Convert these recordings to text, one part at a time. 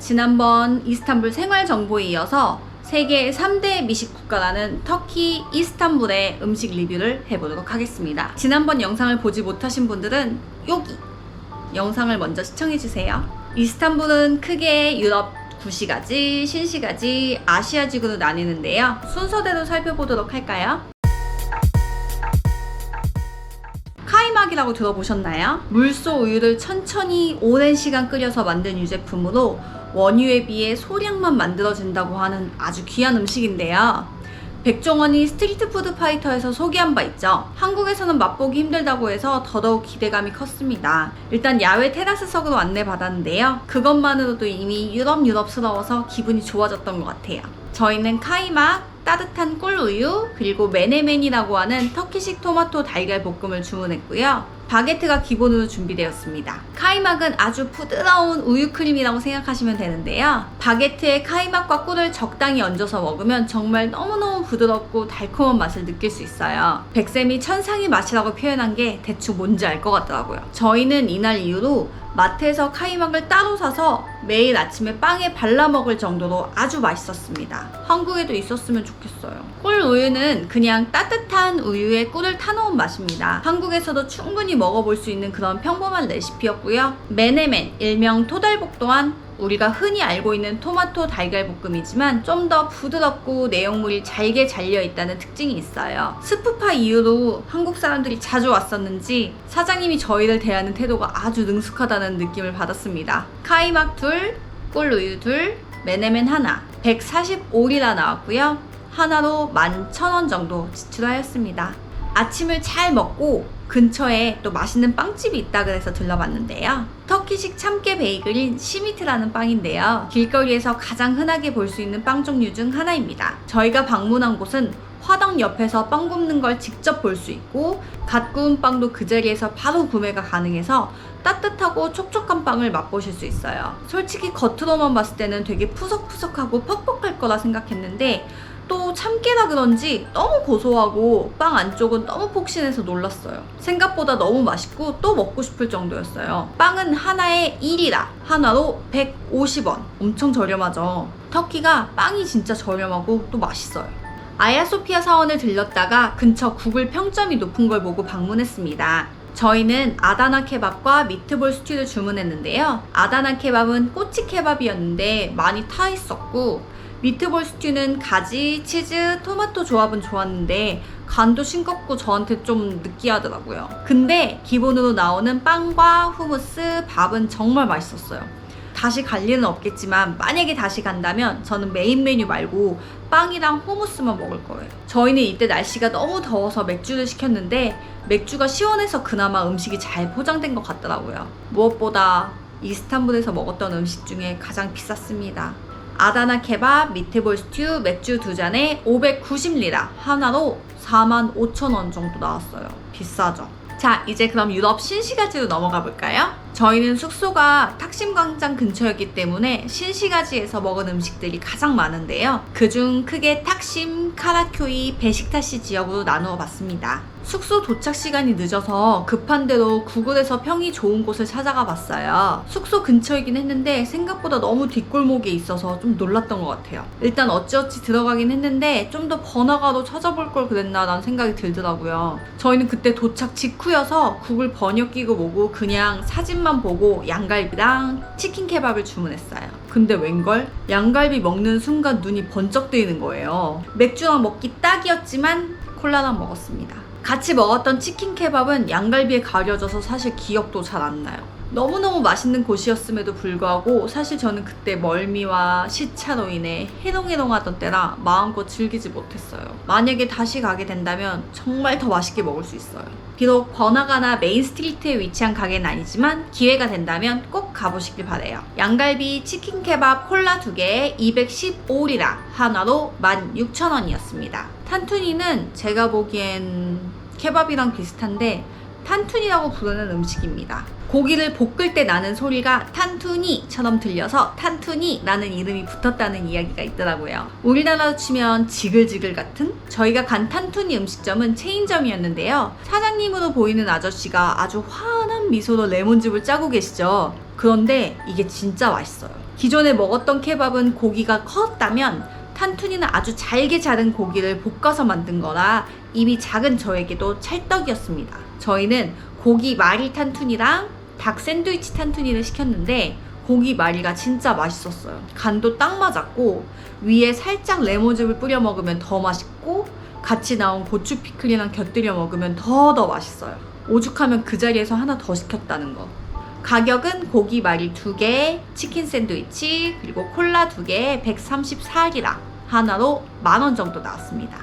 지난번 이스탄불 생활 정보에 이어서 세계 3대 미식 국가라는 터키 이스탄불의 음식 리뷰를 해보도록 하겠습니다. 지난번 영상을 보지 못하신 분들은 여기 영상을 먼저 시청해주세요. 이스탄불은 크게 유럽 구시가지, 신시가지, 아시아 지구로 나뉘는데요. 순서대로 살펴보도록 할까요? 카이막이라고 들어보셨나요? 물소 우유를 천천히 오랜 시간 끓여서 만든 유제품으로 원유에 비해 소량만 만들어진다고 하는 아주 귀한 음식인데요. 백종원이 스트리트푸드 파이터에서 소개한 바 있죠. 한국에서는 맛보기 힘들다고 해서 더더욱 기대감이 컸습니다. 일단 야외 테라스석으로 안내받았는데요. 그것만으로도 이미 유럽 유럽스러워서 기분이 좋아졌던 것 같아요. 저희는 카이막, 따뜻한 꿀우유, 그리고 메네멘이라고 하는 터키식 토마토 달걀 볶음을 주문했고요. 바게트가 기본으로 준비되었습니다. 카이막은 아주 부드러운 우유 크림이라고 생각하시면 되는데요. 바게트에 카이막과 꿀을 적당히 얹어서 먹으면 정말 너무너무 부드럽고 달콤한 맛을 느낄 수 있어요. 백쌤이 천상의 맛이라고 표현한 게 대충 뭔지 알 것 같더라고요. 저희는 이날 이후로 마트에서 카이막을 따로 사서 매일 아침에 빵에 발라 먹을 정도로 아주 맛있었습니다. 한국에도 있었으면 좋겠어요. 꿀 우유는 그냥 따뜻한 우유에 꿀을 타놓은 맛입니다. 한국에서도 충분히 먹어볼 수 있는 그런 평범한 레시피였고요. 메네멘, 일명 토달복 또한 우리가 흔히 알고 있는 토마토 달걀 볶음이지만 좀 더 부드럽고 내용물이 잘게 잘려 있다는 특징이 있어요. 스프파 이후로 한국 사람들이 자주 왔었는지 사장님이 저희를 대하는 태도가 아주 능숙하다는 느낌을 받았습니다. 카이막 둘, 꿀우유 둘, 메네멘 하나, 145리라 나왔고요. 하나로 11,000원 정도 지출하였습니다. 아침을 잘 먹고 근처에 또 맛있는 빵집이 있다 그래서 들러봤는데요. 터키식 참깨 베이글인 시미트라는 빵인데요. 길거리에서 가장 흔하게 볼 수 있는 빵 종류 중 하나입니다. 저희가 방문한 곳은 화덕 옆에서 빵 굽는 걸 직접 볼 수 있고 갓 구운 빵도 그 자리에서 바로 구매가 가능해서 따뜻하고 촉촉한 빵을 맛보실 수 있어요. 솔직히 겉으로만 봤을 때는 되게 푸석푸석하고 퍽퍽할 거라 생각했는데 또 참깨라 그런지 너무 고소하고 빵 안쪽은 너무 폭신해서 놀랐어요. 생각보다 너무 맛있고 또 먹고 싶을 정도였어요. 빵은 하나에 1이라 하나로 150원. 엄청 저렴하죠. 터키가 빵이 진짜 저렴하고 또 맛있어요. 아야소피아 사원을 들렀다가 근처 구글 평점이 높은 걸 보고 방문했습니다. 저희는 아다나 케밥과 미트볼 스튜를 주문했는데요. 아다나 케밥은 꼬치 케밥이었는데 많이 타 있었고 미트볼 스튜는 가지, 치즈, 토마토 조합은 좋았는데 간도 싱겁고 저한테 좀 느끼하더라고요. 근데 기본으로 나오는 빵과 후무스, 밥은 정말 맛있었어요. 다시 갈 일은 없겠지만 만약에 다시 간다면 저는 메인 메뉴 말고 빵이랑 후무스만 먹을 거예요. 저희는 이때 날씨가 너무 더워서 맥주를 시켰는데 맥주가 시원해서 그나마 음식이 잘 포장된 것 같더라고요. 무엇보다 이스탄불에서 먹었던 음식 중에 가장 비쌌습니다. 아다나 케밥, 미트볼 스튜, 맥주 두 잔에 590리라 하나로 4만 5천 원 정도 나왔어요. 비싸죠. 자, 이제 그럼 유럽 신시가지로 넘어가 볼까요? 저희는 숙소가 탁심 광장 근처였기 때문에 신시가지에서 먹은 음식들이 가장 많은데요. 그중 크게 탁심, 카라쿄이, 베식타시 지역으로 나누어 봤습니다. 숙소 도착 시간이 늦어서 급한 대로 구글에서 평이 좋은 곳을 찾아가 봤어요. 숙소 근처이긴 했는데 생각보다 너무 뒷골목에 있어서 좀 놀랐던 것 같아요. 일단 어찌어찌 들어가긴 했는데 좀 더 번화가로 찾아볼 걸 그랬나 라는 생각이 들더라고요. 저희는 그때 도착 직후여서 구글 번역 기고 뭐고 그냥 사진만 보고 양갈비랑 치킨 케밥을 주문했어요. 근데 웬걸? 양갈비 먹는 순간 눈이 번쩍 뜨이는 거예요. 맥주랑 먹기 딱이었지만 콜라랑 먹었습니다. 같이 먹었던 치킨 케밥은 양갈비에 가려져서 사실 기억도 잘 안 나요. 너무너무 맛있는 곳이었음에도 불구하고 사실 저는 그때 멀미와 시차로 인해 해롱해롱하던 때라 마음껏 즐기지 못했어요. 만약에 다시 가게 된다면 정말 더 맛있게 먹을 수 있어요. 비록 번화가나 메인 스트리트에 위치한 가게는 아니지만 기회가 된다면 꼭 가보시길 바래요. 양갈비, 치킨 케밥, 콜라 두 개에 215리라 하나로 16,000원이었습니다. 탄투니는 제가 보기엔 케밥이랑 비슷한데 탄투니라고 부르는 음식입니다. 고기를 볶을 때 나는 소리가 탄투니처럼 들려서 탄투니라는 이름이 붙었다는 이야기가 있더라고요. 우리나라로 치면 지글지글 같은? 저희가 간 탄투니 음식점은 체인점이었는데요. 사장님으로 보이는 아저씨가 아주 환한 미소로 레몬즙을 짜고 계시죠. 그런데 이게 진짜 맛있어요. 기존에 먹었던 케밥은 고기가 컸다면 탄투니는 아주 잘게 자른 고기를 볶아서 만든 거라 입이 작은 저에게도 찰떡이었습니다. 저희는 고기 마리 탄투니랑 닭 샌드위치 탄투니를 시켰는데 고기 마리가 진짜 맛있었어요. 간도 딱 맞았고 위에 살짝 레몬즙을 뿌려 먹으면 더 맛있고 같이 나온 고추 피클이랑 곁들여 먹으면 더 더 맛있어요. 오죽하면 그 자리에서 하나 더 시켰다는 거. 가격은 고기 마리 2개, 치킨 샌드위치, 그리고 콜라 2개 134리라 하나로 만 원 정도 나왔습니다.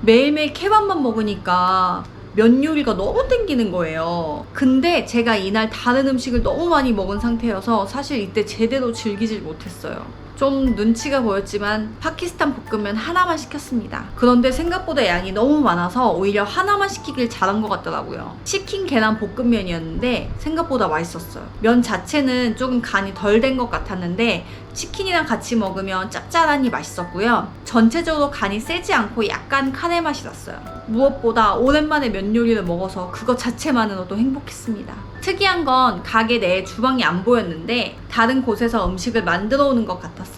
매일매일 케밥만 먹으니까 면 요리가 너무 땡기는 거예요. 근데 제가 이날 다른 음식을 너무 많이 먹은 상태여서 사실 이때 제대로 즐기질 못했어요. 좀 눈치가 보였지만 파키스탄 볶음면 하나만 시켰습니다. 그런데 생각보다 양이 너무 많아서 오히려 하나만 시키길 잘한 것 같더라고요. 치킨 계란 볶음면이었는데 생각보다 맛있었어요. 면 자체는 조금 간이 덜 된 것 같았는데 치킨이랑 같이 먹으면 짭짤하니 맛있었고요. 전체적으로 간이 세지 않고 약간 카레 맛이 났어요. 무엇보다 오랜만에 면 요리를 먹어서 그것 자체만으로도 행복했습니다. 특이한 건 가게 내에 주방이 안 보였는데 다른 곳에서 음식을 만들어 오는 것 같았어요.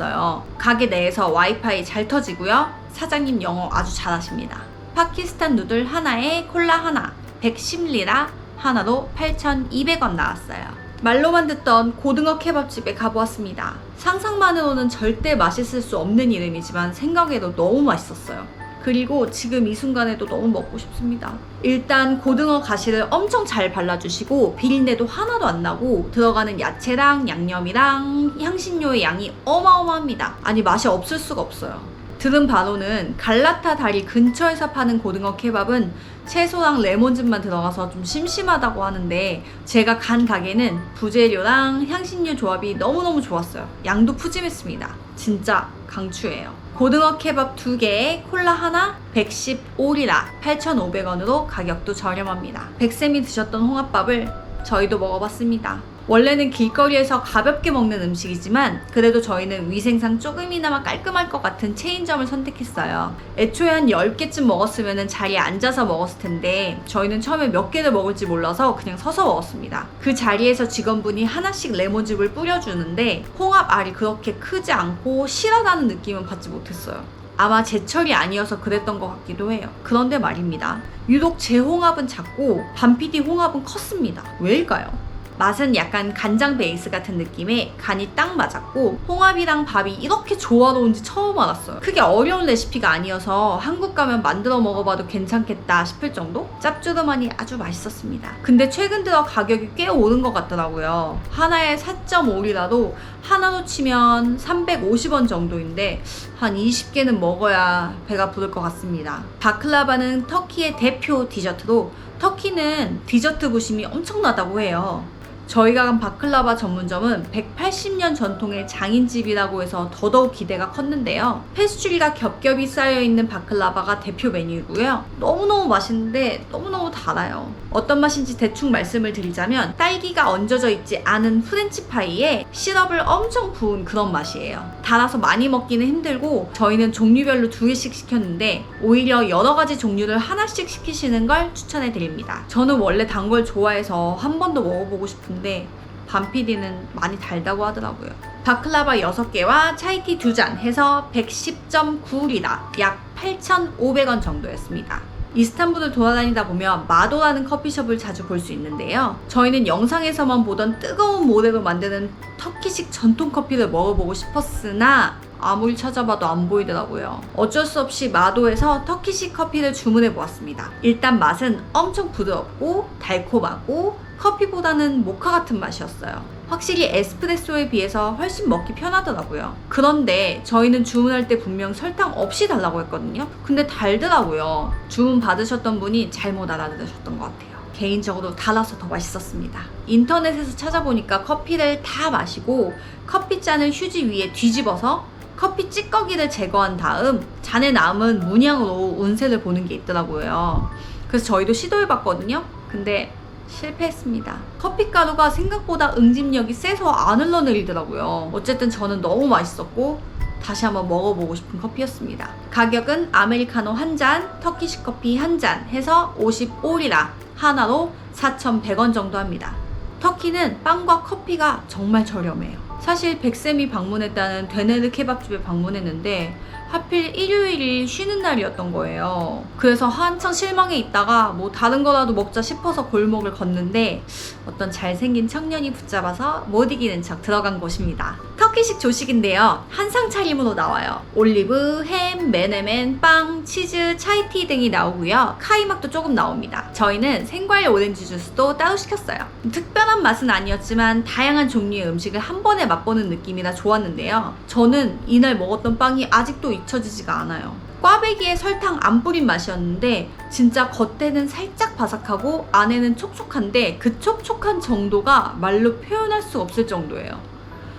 가게 내에서 와이파이 잘 터지고요. 사장님 영어 아주 잘하십니다. 파키스탄 누들 하나에 콜라 하나 110리라 하나로 8,200원 나왔어요. 말로만 듣던 고등어 케밥집에 가보았습니다. 상상만으로는 절대 맛있을 수 없는 이름이지만 생각해도 너무 맛있었어요. 그리고 지금 이 순간에도 너무 먹고 싶습니다. 일단 고등어 가시를 엄청 잘 발라주시고 비린내도 하나도 안 나고 들어가는 야채랑 양념이랑 향신료의 양이 어마어마합니다. 아니 맛이 없을 수가 없어요. 들은 바로는 갈라타 다리 근처에서 파는 고등어 케밥은 채소랑 레몬즙만 들어가서 좀 심심하다고 하는데 제가 간 가게는 부재료랑 향신료 조합이 너무너무 좋았어요. 양도 푸짐했습니다. 진짜 강추해요. 고등어 케밥 2개에 콜라 하나 115리라 8,500원으로 가격도 저렴합니다. 백쌤이 드셨던 홍합밥을 저희도 먹어봤습니다. 원래는 길거리에서 가볍게 먹는 음식이지만 그래도 저희는 위생상 조금이나마 깔끔할 것 같은 체인점을 선택했어요. 애초에 한 10개쯤 먹었으면 자리에 앉아서 먹었을 텐데 저희는 처음에 몇 개를 먹을지 몰라서 그냥 서서 먹었습니다. 그 자리에서 직원분이 하나씩 레몬즙을 뿌려주는데 홍합 알이 그렇게 크지 않고 실하다는 느낌은 받지 못했어요. 아마 제철이 아니어서 그랬던 것 같기도 해요. 그런데 말입니다. 유독 제 홍합은 작고 반피디 홍합은 컸습니다. 왜일까요? 맛은 약간 간장 베이스 같은 느낌에 간이 딱 맞았고 홍합이랑 밥이 이렇게 조화로운지 처음 알았어요. 크게 어려운 레시피가 아니어서 한국 가면 만들어 먹어봐도 괜찮겠다 싶을 정도? 짭조름하니 아주 맛있었습니다. 근데 최근 들어 가격이 꽤 오른 것 같더라고요. 하나에 4.5리라도 하나로 치면 350원 정도인데 한 20개는 먹어야 배가 부를 것 같습니다. 바클라바는 터키의 대표 디저트로 터키는 디저트 부심이 엄청나다고 해요. 저희가 간 바클라바 전문점은 180년 전통의 장인집이라고 해서 더더욱 기대가 컸는데요. 페스츄리가 겹겹이 쌓여있는 바클라바가 대표 메뉴이고요. 너무너무 맛있는데 너무너무 달아요. 어떤 맛인지 대충 말씀을 드리자면 딸기가 얹어져 있지 않은 프렌치파이에 시럽을 엄청 부은 그런 맛이에요. 달아서 많이 먹기는 힘들고 저희는 종류별로 두 개씩 시켰는데 오히려 여러 가지 종류를 하나씩 시키시는 걸 추천해 드립니다. 저는 원래 단 걸 좋아해서 한번더 먹어보고 싶은 데 반피디는 많이 달다고 하더라고요. 바클라바 6개와 차이티 2잔 해서 110.9리라 약 8,500원 정도였습니다. 이스탄불을 돌아다니다 보면 마도라는 커피숍을 자주 볼 수 있는데요. 저희는 영상에서만 보던 뜨거운 모래로 만드는 터키식 전통 커피를 먹어보고 싶었으나 아무리 찾아봐도 안 보이더라고요. 어쩔 수 없이 마도에서 터키식 커피를 주문해 보았습니다. 일단 맛은 엄청 부드럽고 달콤하고 커피보다는 모카 같은 맛이었어요. 확실히 에스프레소에 비해서 훨씬 먹기 편하더라고요. 그런데 저희는 주문할 때 분명 설탕 없이 달라고 했거든요. 근데 달더라고요. 주문 받으셨던 분이 잘못 알아들으셨던 것 같아요. 개인적으로 달아서 더 맛있었습니다. 인터넷에서 찾아보니까 커피를 다 마시고 커피잔을 휴지 위에 뒤집어서 커피 찌꺼기를 제거한 다음 잔에 남은 문양으로 운세를 보는 게 있더라고요. 그래서 저희도 시도해봤거든요. 근데 실패했습니다. 커피 가루가 생각보다 응집력이 세서 안 흘러내리더라고요. 어쨌든 저는 너무 맛있었고 다시 한번 먹어보고 싶은 커피였습니다. 가격은 아메리카노 한 잔, 터키식 커피 한 잔 해서 55리라 하나로 4,100원 정도 합니다. 터키는 빵과 커피가 정말 저렴해요. 사실 백쌤이 방문했다는 데네르 케밥집에 방문했는데 하필 일요일이 쉬는 날이었던 거예요. 그래서 한창 실망해 있다가 뭐 다른 거라도 먹자 싶어서 골목을 걷는데 어떤 잘생긴 청년이 붙잡아서 못 이기는 척 들어간 곳입니다. 터키식 조식인데요. 한상 차림으로 나와요. 올리브, 햄, 메네멘, 빵, 치즈, 차이티 등이 나오고요. 카이막도 조금 나옵니다. 저희는 생과일 오렌지 주스도 따로 시켰어요. 특별한 맛은 아니었지만 다양한 종류의 음식을 한 번에 맛보는 느낌이라 좋았는데요. 저는 이날 먹었던 빵이 아직도 잊혀지지가 않아요. 꽈배기에 설탕 안 뿌린 맛이었는데 진짜 겉에는 살짝 바삭하고 안에는 촉촉한데 그 촉촉한 정도가 말로 표현할 수 없을 정도예요.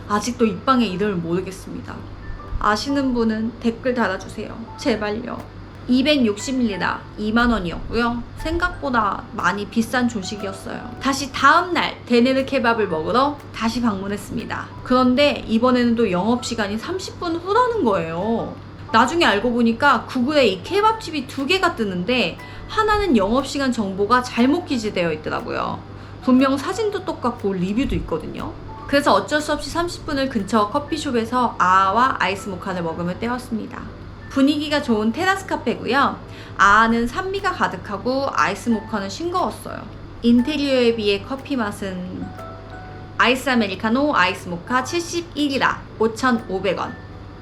아직도 이 빵의 이름을 모르겠습니다. 아시는 분은 댓글 달아주세요. 제발요. 260ml다 2만원이었고요. 생각보다 많이 비싼 조식이었어요. 다시 다음날 데네르 케밥을 먹으러 다시 방문했습니다. 그런데 이번에는 또 영업시간이 30분 후라는 거예요. 나중에 알고 보니까 구글에 이 케밥집이 두 개가 뜨는데 하나는 영업시간 정보가 잘못 기재되어 있더라고요. 분명 사진도 똑같고 리뷰도 있거든요. 그래서 어쩔 수 없이 30분을 근처 커피숍에서 아아와 아이스 모카를 먹으며 때웠습니다. 분위기가 좋은 테라스 카페고요. 아아는 산미가 가득하고 아이스 모카는 싱거웠어요. 인테리어에 비해 커피 맛은 아이스 아메리카노 아이스 모카 71이라 5,500원.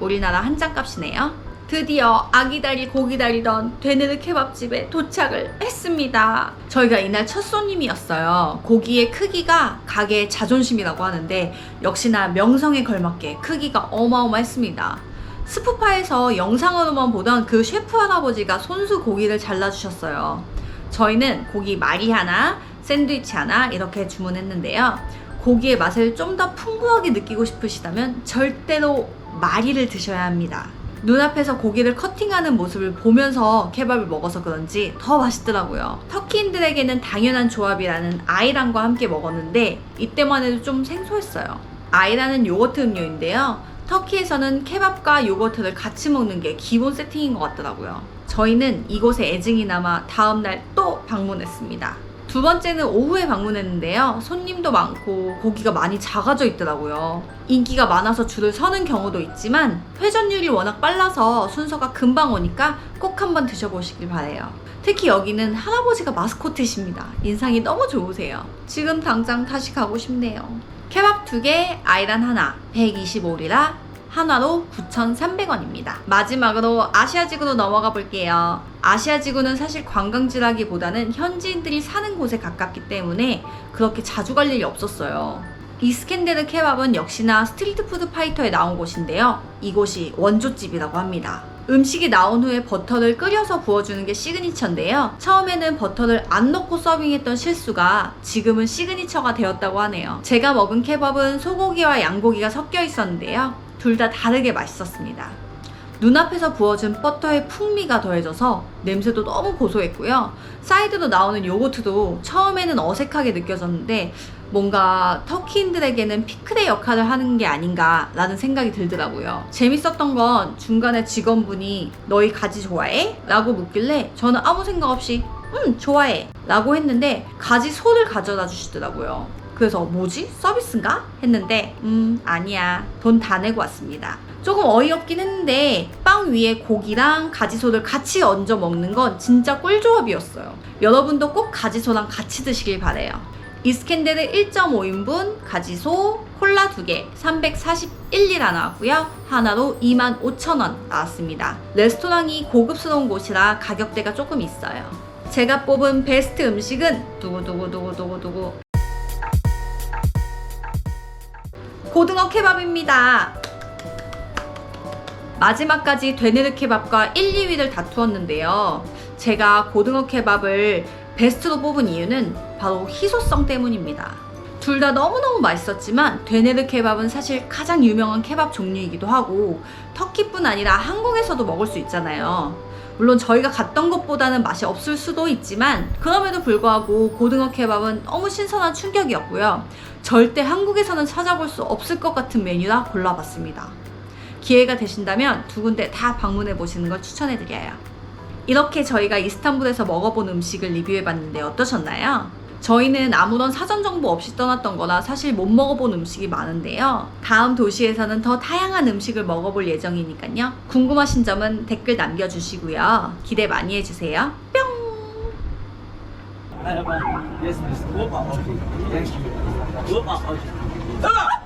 우리나라 한 잔 값이네요. 드디어 아기다리 고기다리던 되느르 케밥집에 도착을 했습니다. 저희가 이날 첫 손님이었어요. 고기의 크기가 가게의 자존심이라고 하는데 역시나 명성에 걸맞게 크기가 어마어마했습니다. 스푸파에서 영상으로만 보던 그 셰프 할아버지가 손수 고기를 잘라주셨어요. 저희는 고기 마리 하나, 샌드위치 하나 이렇게 주문했는데요. 고기의 맛을 좀 더 풍부하게 느끼고 싶으시다면 절대로 마리를 드셔야 합니다. 눈앞에서 고기를 커팅하는 모습을 보면서 케밥을 먹어서 그런지 더 맛있더라고요. 터키인들에게는 당연한 조합이라는 아이란과 함께 먹었는데 이때만 해도 좀 생소했어요. 아이란은 요거트 음료인데요. 터키에서는 케밥과 요거트를 같이 먹는 게 기본 세팅인 것 같더라고요. 저희는 이곳에 애증이 남아 다음날 또 방문했습니다. 두 번째는 오후에 방문했는데요. 손님도 많고 고기가 많이 작아져 있더라고요. 인기가 많아서 줄을 서는 경우도 있지만 회전율이 워낙 빨라서 순서가 금방 오니까 꼭 한번 드셔보시길 바래요. 특히 여기는 할아버지가 마스코트이십니다. 인상이 너무 좋으세요. 지금 당장 다시 가고 싶네요. 케밥 두 개, 아이란 하나, 125리라, 한화로 9,300원입니다. 마지막으로 아시아지구로 넘어가 볼게요. 아시아 지구는 사실 관광지라기보다는 현지인들이 사는 곳에 가깝기 때문에 그렇게 자주 갈 일이 없었어요. 이스켄데르 케밥은 역시나 스트리트푸드 파이터에 나온 곳인데요. 이곳이 원조집이라고 합니다. 음식이 나온 후에 버터를 끓여서 부어주는 게 시그니처인데요. 처음에는 버터를 안 넣고 서빙했던 실수가 지금은 시그니처가 되었다고 하네요. 제가 먹은 케밥은 소고기와 양고기가 섞여 있었는데요. 둘 다 다르게 맛있었습니다. 눈앞에서 부어진 버터의 풍미가 더해져서 냄새도 너무 고소했고요. 사이드로 나오는 요거트도 처음에는 어색하게 느껴졌는데 뭔가 터키인들에게는 피클의 역할을 하는 게 아닌가라는 생각이 들더라고요. 재밌었던 건 중간에 직원분이 너희 가지 좋아해? 라고 묻길래 저는 아무 생각 없이 음 좋아해 라고 했는데 가지 소를 가져다 주시더라고요. 그래서 뭐지? 서비스인가? 했는데 음 아니야 돈 다 내고 왔습니다. 조금 어이없긴 했는데 빵 위에 고기랑 가지소를 같이 얹어 먹는 건 진짜 꿀조합이었어요. 여러분도 꼭 가지소랑 같이 드시길 바래요. 이스캔데르 1.5인분, 가지소, 콜라 2개, 341리라 나왔고요. 하나로 25,000원 나왔습니다. 레스토랑이 고급스러운 곳이라 가격대가 조금 있어요. 제가 뽑은 베스트 음식은 두구두구두구두구두구 고등어 케밥입니다. 마지막까지 되네르 케밥과 1, 2위를 다투었는데요. 제가 고등어 케밥을 베스트로 뽑은 이유는 바로 희소성 때문입니다. 둘 다 너무너무 맛있었지만 되네르 케밥은 사실 가장 유명한 케밥 종류이기도 하고 터키뿐 아니라 한국에서도 먹을 수 있잖아요. 물론 저희가 갔던 것보다는 맛이 없을 수도 있지만 그럼에도 불구하고 고등어 케밥은 너무 신선한 충격이었고요. 절대 한국에서는 찾아볼 수 없을 것 같은 메뉴라 골라봤습니다. 기회가 되신다면 두 군데 다 방문해 보시는 걸 추천해 드려요. 이렇게 저희가 이스탄불에서 먹어본 음식을 리뷰해 봤는데 어떠셨나요? 저희는 아무런 사전 정보 없이 떠났던 거라 사실 못 먹어본 음식이 많은데요. 다음 도시에서는 더 다양한 음식을 먹어볼 예정이니까요. 궁금하신 점은 댓글 남겨주시고요. 기대 많이 해주세요. 뿅! Yes, okay. Thank you.